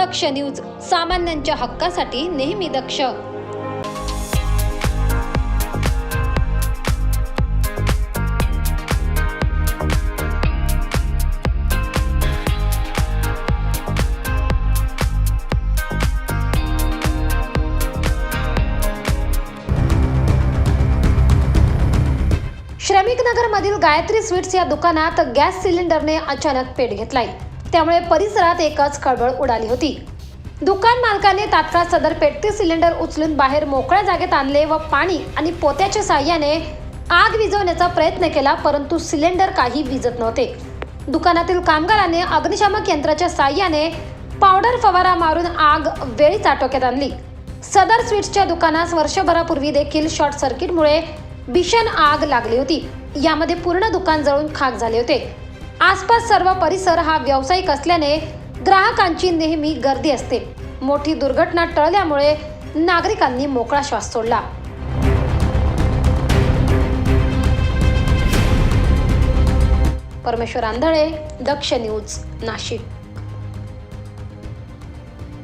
दक्ष news सामान्यांच्या हक्कासाठी नेहमी दक्ष. श्रमिक नगरमधील गायत्री स्वीट्स या दुकानात गॅस सिलेंडरने अचानक पेट घेतलाय. त्यामुळे परिसरात एकच खळबळ उडाली होती. दुकान मालकाने तात्काळ सदर पेटते सिलेंडर उचलून बाहेर मोकळ्या जागेत आणले व पाणी आणि पोत्याच्या साह्याने आग विझवण्याचा प्रयत्न केला परंतु सिलेंडर काही विजत नव्हते. दुकानातील कामगाराने अग्निशामक यंत्राच्या साह्याने पावडर फवारा मारून आग वेळीच आटोक्यात आणली. सदर स्वीट्सच्या दुकानास वर्षभरापूर्वी देखील शॉर्ट सर्किटमुळे भीषण आग लागली होती. यामध्ये पूर्ण दुकान जळून खाक झाले होते. आसपास सर्व परिसर हा व्यावसायिक असल्याने ग्राहकांची नेहमी गर्दी असते. मोठी दुर्घटना टळल्यामुळे नागरिकांनी मोकळा श्वास सोडला. परमेश्वर आंधळे दक्ष न्यूज नाशिक.